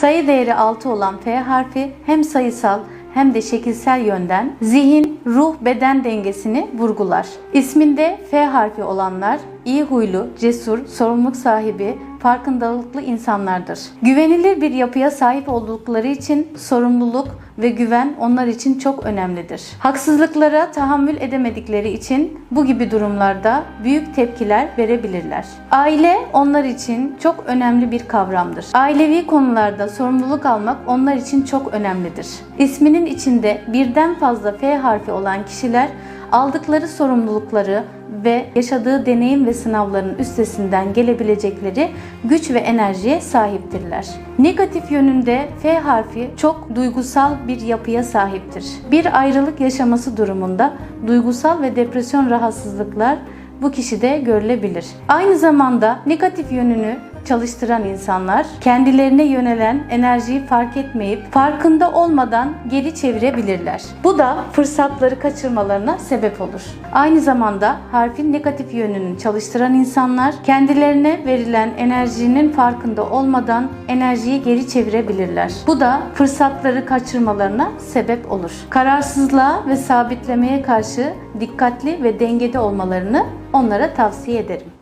Sayı değeri 6 olan F harfi hem sayısal hem de şekilsel yönden zihin, ruh, beden dengesini vurgular. İsminde F harfi olanlar iyi huylu, cesur, sorumluluk sahibi, farkındalıklı insanlardır. Güvenilir bir yapıya sahip oldukları için sorumluluk ve güven onlar için çok önemlidir. Haksızlıklara tahammül edemedikleri için bu gibi durumlarda büyük tepkiler verebilirler. Aile onlar için çok önemli bir kavramdır. Ailevi konularda sorumluluk almak onlar için çok önemlidir. İsminin içinde birden fazla F harfi olan kişiler aldıkları sorumlulukları ve yaşadığı deneyim ve sınavların üstesinden gelebilecekleri güç ve enerjiye sahiptirler. Negatif yönünde F harfi çok duygusal bir yapıya sahiptir. Bir ayrılık yaşaması durumunda duygusal ve depresyon rahatsızlıklar bu kişide görülebilir. Aynı zamanda negatif yönünü çalıştıran insanlar kendilerine yönelen enerjiyi fark etmeyip farkında olmadan geri çevirebilirler. Bu da fırsatları kaçırmalarına sebep olur. Aynı zamanda harfin negatif yönünü çalıştıran insanlar kendilerine verilen enerjinin farkında olmadan enerjiyi geri çevirebilirler. Bu da fırsatları kaçırmalarına sebep olur. Kararsızlığa ve sabitlemeye karşı dikkatli ve dengede olmalarını onlara tavsiye ederim.